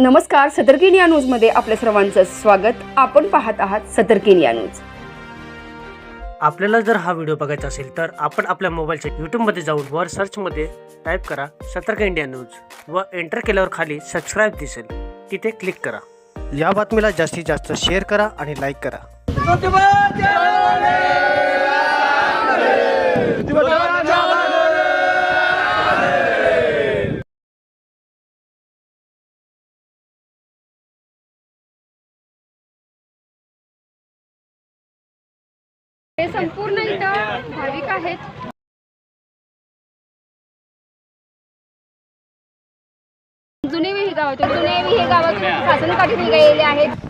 नमस्कार सतर्किनिया न्यूजमध्ये आपल्या सर्वांचं स्वागत. आपण पाहत आहात सतर्किनिया न्यूज. आपल्याला जर हा व्हिडिओ बघायचा असेल तर आपण आपल्या मोबाईलच्या यूट्यूबमध्ये जाऊन वर सर्चमध्ये टाईप करा सतर्क इंडिया न्यूज व एंटर केल्यावर खाली सबस्क्राईब दिसेल. तिथे क्लिक करा. या बातमीला जास्तीत जास्त शेअर करा आणि लाईक करा. जुने विही हे जुने विही गावातून शासन काठी गेलेले आहेत.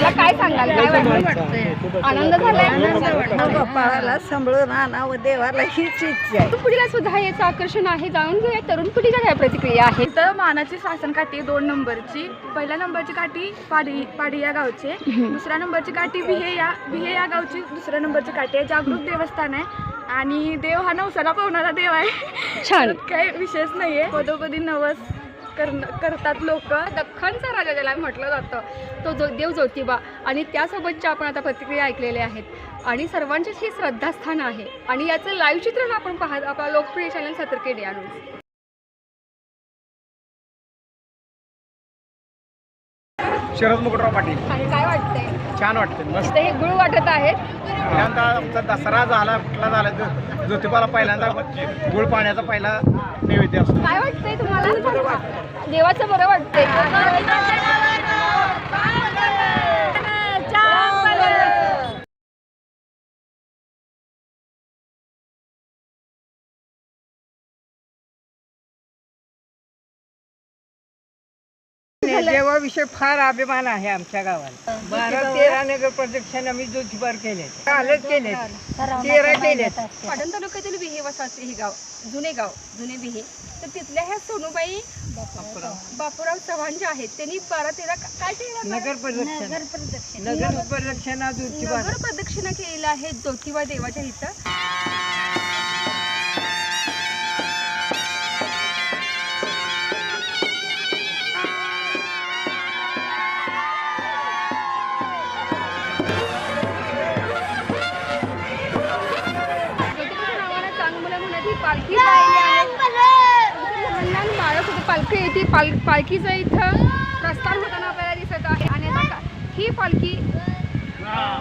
मला काय सांगाल? काय वाटतं? आनंद झालाय. बाप्पाला सांभाळून आणावं देवाला हीच इच्छा आहे. तरुण पिढीला सुद्धा याचं आकर्षण आहे. जाणून घेऊया तरुण पिढीच्या काय प्रतिक्रिया आहेत इथं मानाची शासन काठी दोन नंबरची. पहिल्या नंबरची काठी पाडी पाडी या गावची. आहे. दुसऱ्या नंबरची काठी विहे या विहे या गावची. दुसऱ्या नंबरची काठी आहे. जागृत देवस्थान आहे. आणि देव हा नवसाला पावणारा देव आहे. छान. काही विशेष नाहीये. पदोपदी नवस करण करतात लोक. दख्खनचा राजा ज्याला म्हटलं जातं तो जो देव ज्योतिबा. आणि त्यासोबतच्या आपण आता प्रतिक्रिया ऐकलेल्या आहेत. आणि सर्वांचीच हे श्रद्धास्थान आहे. आणि याचं लाईव्ह चित्रण आपण पाहत आपला लोकप्रिय चॅनल सतर्के डे न्यूज शरद मुकुटराव पाटील. आणि काय वाटतंय? छान वाटते मस्त. हे गुळ वाटत आहेत पहिल्यांदा आमचा दसरा झाला कुठला झाला जो- ज्योतिबाला पहिल्यांदा गुळ पाण्याचा पहिला नैवेद्य असतो. काय वाटतंय तुम्हाला? देवाचं बरं वाटतंय. देवाविषयी फार अभिमान आहे आमच्या गावाला. बारा तेरा नगर प्रदक्षिण आम्ही ज्योतिबार केले कालच केले तेरा केलेत. पाटण तालुक्यातील विहे वसाचे हे गाव जुने गाव जुने विहे तर तिथल्या ह्या सोनूबाई बापूराव. चव्हाण जे आहेत त्यांनी बारा तेरा काय केलं नगर प्रदक्षिण. नगर प्रदक्षिणा. नगर प्रदक्षिणा केलेल्या आहेत ज्योतिबा देवाच्या इथं. लहान लहान बाळं सुद्धा पालखी येते पाल पालखीचं इथं प्रस्थान होताना आपल्याला दिसत आहे. आणि आता ही पालखी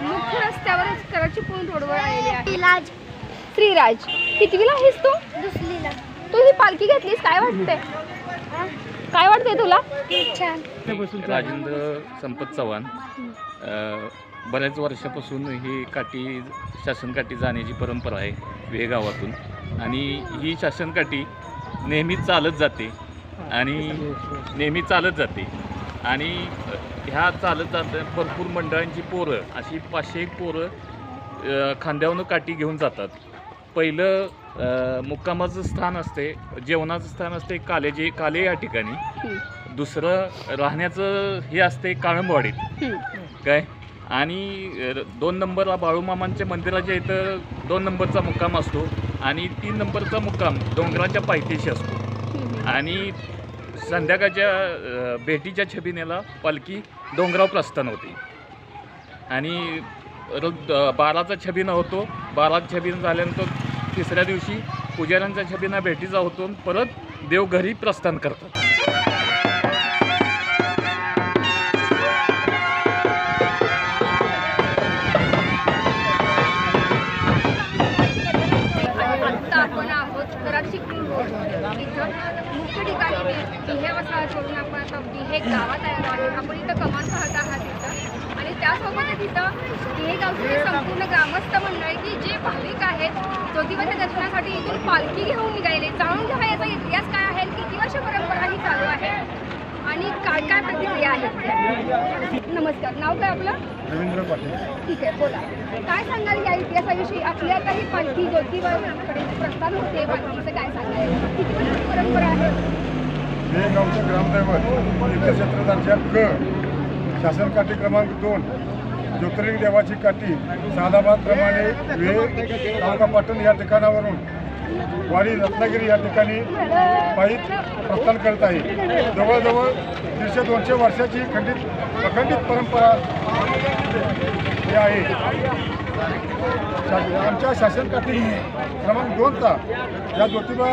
मुख्य रस्त्यावरच कराची पूर्ण रोडवर आलेली आहे. श्रीराज. कितवीला आहेस तू? दुसरीला. तू ही पालखी घेतलीस? काय वाटतंय? काय वाटतंय तुला? छान. राजेंद्र संपत चव्हाण. बऱ्याच वर्षापासून ही काठी शासन काठी जाण्याची परंपरा आहे वेगावातून आणि ही शासन काठी नेहमी चालत जाते. आणि नेहमी चालत जाते. आणि ह्या चालत जात भरपूर मंडळांची पोरं अशी पाचशे एक पोरं खांद्यावरून काठी घेऊन जातात. पहिलं मुक्कामाचं स्थान असते जेवणाचं स्थान असते कालेजे काले या ठिकाणी. दुसरं राहण्याचं हे असते काळंबवाडीत. काय? आणि दोन नंबरला बाळूमामांच्या मंदिराच्या इथं दोन नंबरचा मुक्काम असतो. आणि तीन नंबरचा मुक्काम डोंगराच्या पायथ्याशी असतो. आणि संध्याकाळच्या भेटीच्या छबिनेला पालखी डोंगराव प्रस्थान होते. आणि बाराचा छबिना होतो. बारा छबिना झाल्यानंतर तिसऱ्या दिवशी पुजाऱ्यांचा छबिना भेटीचा होतो. आणि परत देव घरी प्रस्थान करतात. इथून पालखी घेऊन निघालेले. जाणून घ्या याचा इतिहास काय आहे किती वर्ष परंपरा ही चालू आहे? आणि काय काय प्रतिक्रिया आहेत? नमस्कार. नाव काय आपलं? रवींद्र पाटील. ठीक आहे बोला. काय सांगाल या इतिहासाविषयी? आपल्या काही पालखी ज्योतिबाकडे प्रस्थान होते पालखीचं काय सांगाल? किती परंपरा आहे? हे गावचं ग्रामदैवत तीर्थक्षेत्र दर्जा क शासन काठी क्रमांक दोन. ज्योतिर्लिंग देवाची काठी सादाबाद प्रमाणे तालुका पाटण या ठिकाणावरून वाडी रत्नागिरी या ठिकाणी पायी प्रस्थान करत आहे. जवळजवळ दीडशे दोनशे वर्षाची खंडित अखंडित परंपरा ही आहे. आमच्या शासनकाठी क्रमांक दोनचा या ज्योतिबा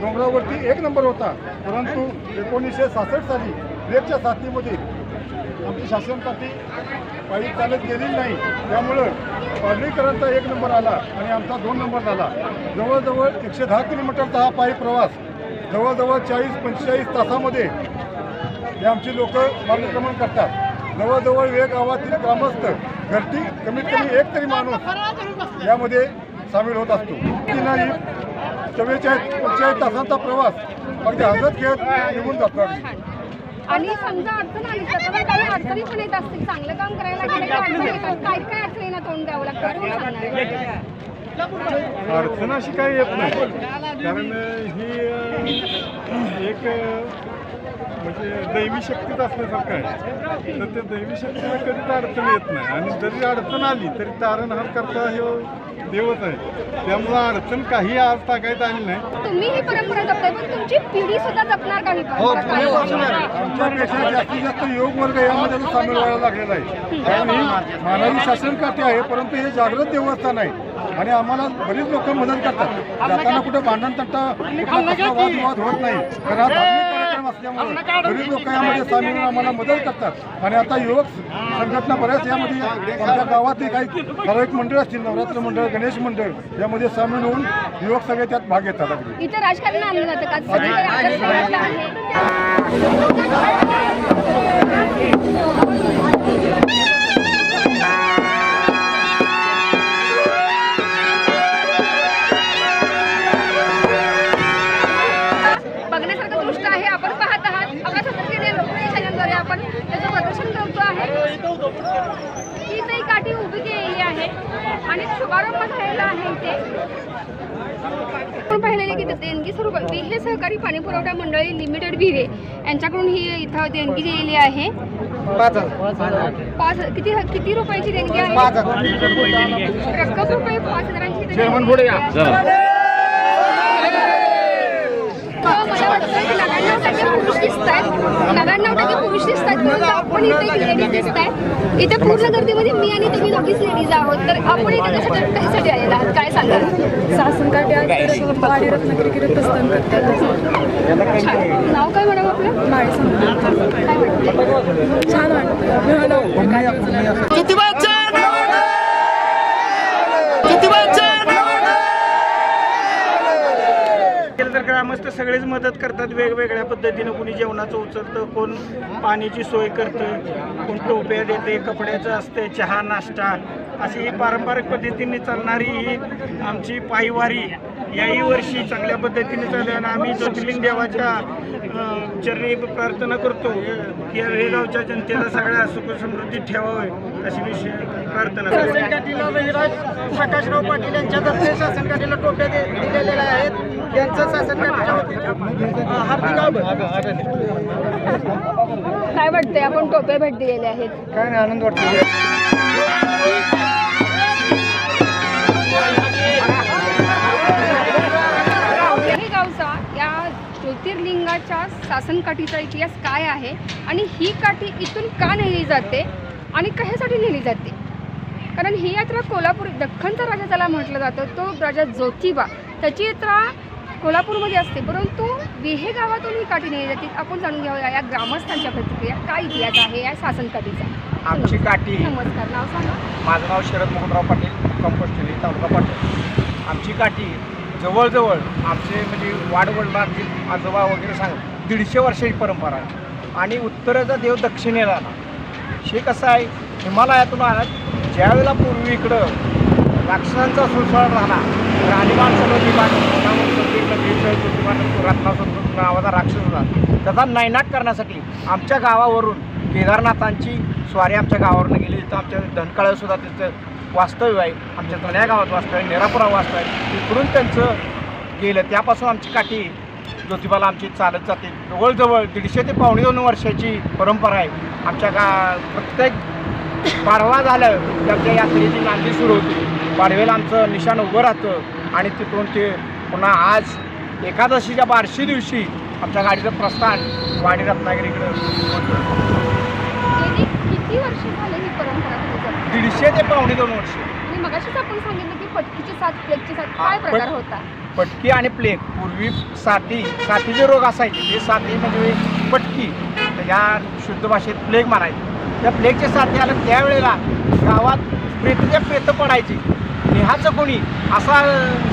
डोंगरावरती एक नंबर होता. परंतु एकोणीसशे सहासष्ट साली लेपच्या साथीमध्ये आमची शासनकाठी पायी चालत गेलेली नाही. त्यामुळं पाडळीकरांचा एक नंबर आला आणि आमचा दोन नंबर झाला. जवळजवळ एकशे दहा किलोमीटरचा हा पायी प्रवास जवळजवळ चाळीस पंचेचाळीस तासामध्ये हे आमची लोक मार्गक्रमण करतात. जवळजवळ वेग गावातील ग्रामस्थ घरटी कमीत कमी एक तरी माणूस यामध्ये सामील होत असतो. की नाही चव्वेचाळीस पंचेचाळीस तासांचा प्रवास अगदी हजत खेळत निघून जातो आणि समजा अडचण आली तर त्याला काही अडचणी पण येत असतील चांगलं काम करायला गेलं की येतात काय काय अडचणींना तोंड द्यावं लागतं? अडचण अशी काही येत नाही. कारण ही एक म्हणजे दैवी शक्तीच असल्यासारखं आहे. तर त्या दैवी शक्तीला कधीच अडचण येत नाही. आणि जरी अडचण आली तरी तारणहार करता हे देवच आहे. त्यामुळं अडचण काही आज टाकायचं आली नाही. तुम्ही ही परंपरा जपताय पण तुमची पिढी सुद्धा जपणार का ही परंपरा? काय सांगणार? आमच्यापेक्षा जास्तीत जास्त योग वर्ग यामध्ये सामील व्हायला लागलेला आहे. कारण ही महाराजी शासनकाठी आहे परंतु हे जागृत देवस्थान आहे. आणि आम्हाला बरीच लोक मदत करतात. जाताना कुठं भांडण तट्टा कुठला कसला वादविवाद होत नाही. कारण हा धार्मिक कार्यक्रम असल्यामुळे बरीच लोक यामध्ये सामील होऊन आम्हाला मदत करतात. आणि आता युवक संघटना बऱ्याच यामध्ये आमच्या गावातले काही ठराविक मंडळ असतील नवरात्र मंडळ गणेश मंडळ यामध्ये सामील होऊन युवक सगळे त्यात भाग घेतात अगदी. इथं राजकारण आणलं जातं का? यांच्याकडून ही इथं देणगी दिलेली आहे. पाच किती किती रुपयाची देणगी आहे? रक्कम रुपये पाच हजारांची देणगी. हो, मला वाटतं की नव्याण्णव टक्के पुरुष दिसत आहेत नव्याण्णव टक्के पुरुष दिसत आहेत म्हणून आपण इथे एक लेडीज दिसत आहे इथे पूर्ण गर्दीमध्ये मी आणि तुम्ही दोघीच लेडीज आहोत. तर आपण इथे कशासाठी कशासाठी आलेला आहात? काय सांगाल? आज वाडी रत्नागिरी गिरत. नाव काय आपलं? माळी काय वाटतं छान वाटतं ग्रामस्थ सगळेच मदत करतात वेगवेगळ्या पद्धतीनं कोणी जेवणाचं उचलतं कोण पाण्याची सोय करतं कोण टोप्या देते कपड्याचं असते चहा नाश्ता. अशी ही पारंपरिक पद्धतीने चालणारी ही आमची पायवारी याही वर्षी चांगल्या पद्धतीने चालू आणि आम्ही ज्योतिर्लिंग देवाच्या चरणी प्रार्थना करतो की रेगावच्या जनतेला सगळ्या सुख समृद्धी ठेवावे अशी विषय प्रार्थना करतो. प्रकाशराव पाटील यांच्या शासनकाठीला टोप्या दिलेल्या आहेत. यांचं हार्दिक आभार. काय वाटतंय? आपण टोप्या भेट दिलेल्या आहेत. काय नाही आनंद वाटतो हे गावचा या ज्योतिर्लिंगाच्या शासनकाठीचा इतिहास काय आहे आणि ही काठी इथून का नेली जाते आणि कशासाठी नेली जाते? कारण ही यात्रा कोल्हापूर दख्खनचा राजा त्याला म्हटलं जातं तो राजा ज्योतिबा. त्याची यात्रा कोल्हापूरमध्ये असते. परंतु विहे गावातून ही काठी नेली जाते. आपण जाणून घ्यावया या ग्रामस्थांच्या प्रतिक्रिया. काय इतिहास आहे या शासनकाठीचा आमची काठी नमस्कार. नाव सांगा. माझं नाव शरद मोहनराव पाटील कंपोस्टली तालुका पाटील. आमची काठी जवळजवळ आमचे म्हणजे वाडवडिलांचे आजोबा वगैरे सांग दीडशे वर्षाची परंपरा आहे. आणि उत्तरेचा देव दक्षिणेला आला. हे कसं आहे? हिमालयातून आला. ज्यावेळेला पूर्वी इकडं राक्षसांचा सुळसुळाट झाला राणीमान सरोजीमान रत्नासुर नावाचा राक्षस होता. त्याचा नायनाट करण्यासाठी आमच्या गावावरून केदारनाथांची स्वारी आमच्या गावावरून गेली. तिथं आमच्या धनकाळ्यासुद्धा तिथं वास्तव्य आहे. आमच्या जुन्या गावात वास्तव्य आहे. नेरापुरा वास्तव आहे. इकडून त्यांचं गेलं. त्यापासून आमची काठी ज्योतिबाला आमची चालत जाते. जवळजवळ दीडशे ते पावणे दोन वर्षाची परंपरा आहे. आमच्या गा प्रत्येक पाडवा झालं की आमच्या यात्रेची नांदी सुरू होती. पाडवेला आमचं निशाण उभं राहतं. आणि तिथून ते पुन्हा आज एकादशीच्या बारशी दिवशी आमच्या गाडीचं प्रस्थान वाडी रत्नागिरीकडे होतं. गेली किती वर्ष झाले ही परंपरा तुम्ही जपता? दीडशे ते पावणे दोन वर्ष. आणि मगाशीच आपण सांगितलं की पटकीची साथ प्लेगची साथ हा, काय प्रकार होता? पटकी आणि प्लेग पूर्वी साथी साथीचे रोग असायचे ते साथी म्हणजे पटकी. त्याच्या शुद्ध भाषेत प्लेग म्हणायचे त्या प्लेगचे साथी आलं त्यावेळेला गावात प्रेतच्या प्रेत पडायची. नेहाचं कोणी असा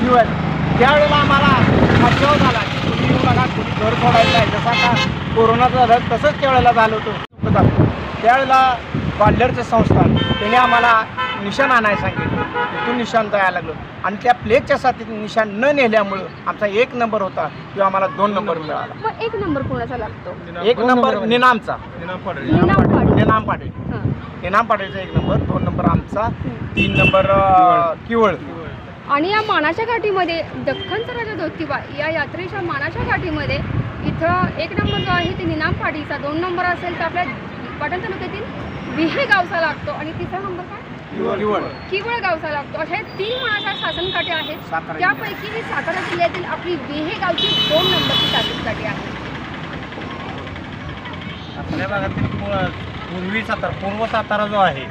जीव आहे त्यावेळेला आम्हाला बचाव झाला की तुम्ही येऊ नका कोणी घर सोडायचं आहे. जसं आता कोरोनाचं झालं तसंच त्यावेळेला झालं होतं. त्यावेळेला ग्वाल्हेरचं संस्थान त्याने आम्हाला निशाण आणायला सांगितलं. तिथून निशाण द्यायला लागलं. आणि त्या प्लेगच्या साथीत निशाण न नेल्यामुळं आमचा एक नंबर होता किंवा आम्हाला दोन नंबर मिळाला. मग एक नंबर कोणाचा लागतो? एक नंबर निनामचा. निनाम पाटील. निनाम पाटील. हां. निनाम पाटीलचा एक नंबर दोन नंबर आमचा तीन नंबर किवळ. आणि या मानाच्या घाटीमध्ये दख्खनचा राजा ज्योतिबा या यात्रेच्या मानाच्या घाटीमध्ये इथं एक नंबर जो आहे ते निनाम पाटीचा दोन नंबर असेल तर आपल्या पाटण तालुक्यातील विहे गावचा लागतो. आणि तिसरा नंबर काय? किवळ. किवळ. गावचा लागतो. अशा तीन मानाच्या शासनकाठी आहेत. त्यापैकी ही सातारा जिल्ह्यातील आपली विहे गावची दोन नंबरची शासनकाठी आहे आपल्या भागातील पूर्वी सातारा पूर्व सातारा जो आहे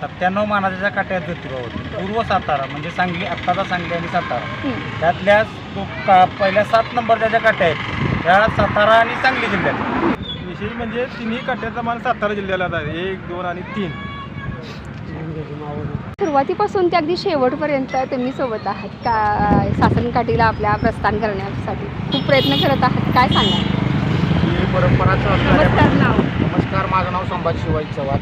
सत्त्याण्णव मानाच्या काट्यात ज्योतिबा होते. पूर्व सातारा म्हणजे सांगली आत्ताचा सांगली आणि सातारा. त्यातल्या तो का पहिल्या सात नंबरच्या ज्या काट्या आहेत त्या सातारा आणि सांगली जिल्ह्यात. विशेष म्हणजे तिन्ही काट्याचा मान सातारा जिल्ह्याला आहे. एक दोन आणि तीन. सुरुवातीपासून ते अगदी शेवटपर्यंत तुम्ही सोबत आहात. का शासनकाठीला आपल्या प्रस्थान करण्यासाठी खूप प्रयत्न करत आहात. काय सांगा परंपरा चालू आहे. नमस्कार माझं नाव संभाजी शिवाजी चव्हाण.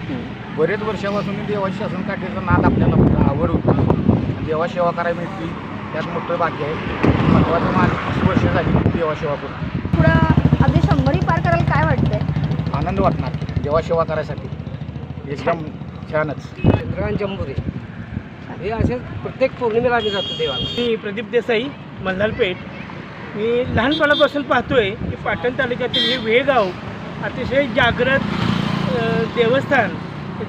बरेच वर्षापासून मी देवा शासन काठीचं नाद आपल्याला आवड होती देवा सेवा करायला मिळते. त्यात मोठं भाग्य आहे. महत्त्वाचं माझी तीस वर्ष झाली देवा सेवा करून. पुढं अगदी शंभरी पार करायला काय वाटतंय? आनंद वाटणार. देवा सेवा करायसाठी. एकदम छानच. जंबुरे. हे असे प्रत्येक पौर्णिमेला आम्ही जातो देवाला. मी प्रदीप देसाई मल्हारपेठ. मी लहानपणापासून पाहतोय की पाटण तालुक्यातील हे वेगाव अतिशय जागृत देवस्थान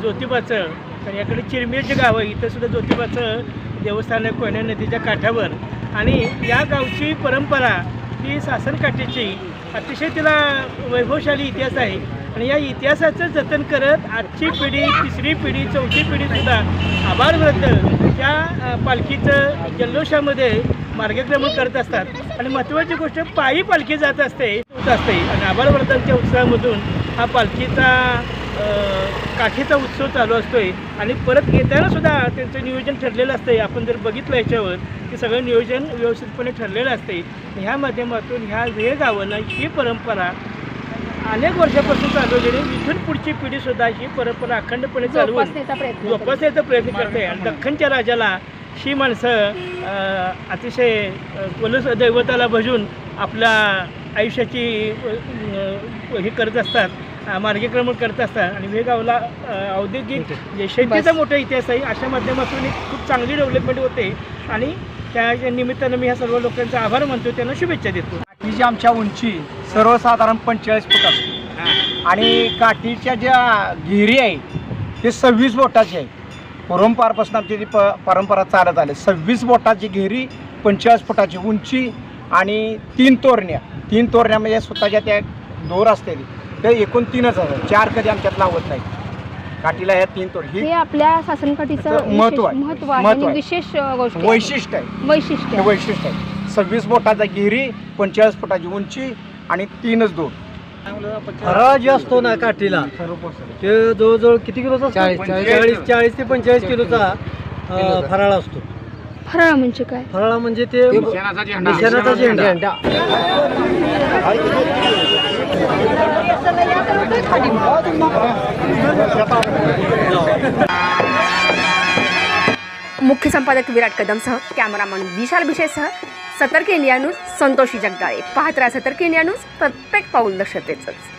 ज्योतिबाचं आणि याकडे चिरमिरचे गाव आहे इथं सुद्धा ज्योतिबाचं देवस्थान आहे कोयना नदीच्या काठावर. आणि या गावची परंपरा ही सासनकाठीची अतिशय तिला वैभवशाली इतिहास आहे. आणि या इतिहासाचं जतन करत आजची पिढी तिसरी पिढी चौथी पिढीसुद्धा आभार व्रत त्या पालखीचं जल्लोषामध्ये मार्गक्रमण करत असतात. आणि महत्त्वाची गोष्ट पायी पालखी जात असते होत असते. आणि आभार व्रतांच्या उत्सवामधून हा पालखीचा काठीचा उत्सव चालू असतोय. आणि परत येताना सुद्धा त्यांचं नियोजन ठरलेलं असतंय. आपण जर बघितलं याच्यावर की सगळं नियोजन व्यवस्थितपणे ठरलेलं असते ह्या माध्यमातून ह्या वेळ गावांना ही परंपरा अनेक वर्षापासून चालवलेली इथून पुढची पिढीसुद्धा ही परंपरा अखंडपणे करते. जोपासण्याचा प्रयत्न करते. आणि दख्खनच्या राजाला ही माणसं अतिशय कुलस दैवताला भजून आपल्या आयुष्याची हे करत असतात मार्गक्रमण करत असतात. आणि वेगावला औद्योगिक जे शेतीचा मोठा इतिहास आहे अशा माध्यमातून एक खूप चांगली डेव्हलपमेंट होते. आणि त्या निमित्तानं मी ह्या सर्व लोकांचा आभार मानतो त्यांना शुभेच्छा देतो. काठीची आमच्या उंची सर्वसाधारण पंचेचाळीस फूट असते. आणि काठीच्या ज्या गिरी आहे ते सव्वीस बोटाची आहे. पूर्वंपारपासून आमची ती प परंपरा चालत आली सव्वीस बोटाची घेरी पंचेचाळीस फुटाची उंची आणि तीन तोरण्या. तीन तोरण्या म्हणजे स्वतःच्या त्या दोर असते ते एकूण तीनच असतात चार कधी आमच्यात लावत नाही काठीला ह्या तीन तोर. ही हे आपल्या शासनकाठीचं त्याचं महत्त्व आहे. महत्त्व आहे महत्त्व आणि आहे. विशेष अ, गोष्ट आहे. वैशिष्ट्य आहे. वैशिष्ट्य हे वैशिष्ट्य आहे. सव्वीस बोटाचा गिरी पंचेचाळीस फुटाची उंची आणि तीनच दोर. फराळ जे असतो ना काठीला. ते जवळजवळ किती किलोचा चाळीस- चाळीस चाळीस ते पंचेचाळीस किलोचा फराळ असतो. फराळ म्हणजे काय? फराळ म्हणजे ते निशाणाचा झेंडा. निशाणाचा झेंडा. मुख्य संपादक विराट कदमसह कॅमेरामन विशाल भिशेसह सतर्क इंडिया न्यूज संतोषी जगदाळे. पाहत राहा सतर्क इंडिया न्यूज प्रत्येक पाऊल दक्षतेचंच